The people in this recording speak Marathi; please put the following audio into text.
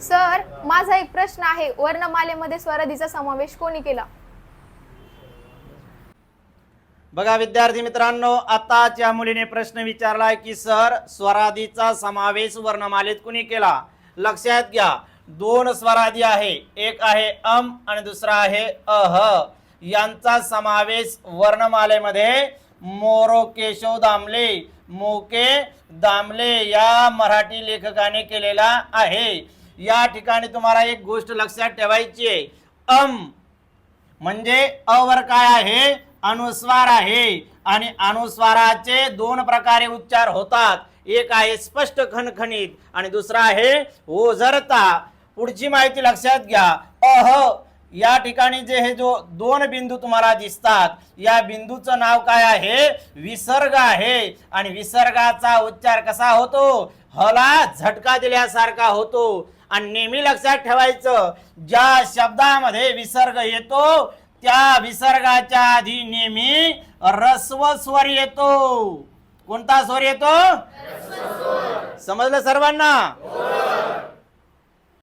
सर माझा एक प्रश्न आहे. वर्णमालेमध्ये स्वरादीचा समावेश कोणी केला? बघा विद्यार्थी मित्रांनो आताच्या मुलीने प्रश्न विचारलाय की सर स्वराधीचा समावेश वर्णमालेत कुणी केला? लक्षात घ्या दोन स्वराधी आहे. एक आहे अम आणि दुसरा आहे अह. यांचा समावेश वर्णमालेमध्ये मोरो केशव दामले मोके दामले या मराठी लेखकाने केलेला आहे. या ठिकाणी तुम्हाला एक गोष्ट लक्षात ठेवायची आहे. अम म्हणजे अवर काय आहे? अनुस्वार आहे. आणि अनुस्वाराचे दोन प्रकारे उच्चार होतात. एक आहे स्पष्ट खणखणीत आणि दुसरा आहे ओझरता. पुढची माहिती लक्षात घ्या. अह या ठिकाणी जे हे जो दोन बिंदू तुम्हाला दिसतात या बिंदूचं नाव काय आहे? विसर्ग आहे. आणि विसर्गाचा उच्चार कसा होतो? हला झटका दिल्यासारखा होतो. आणि नेहमी लक्षात ठेवायचं ज्या शब्दामध्ये विसर्ग येतो त्या विसर्गाच्या आधी नेहमी रस्व स्वर येतो. कोणता स्वर येतो? समजलं सर्वांना?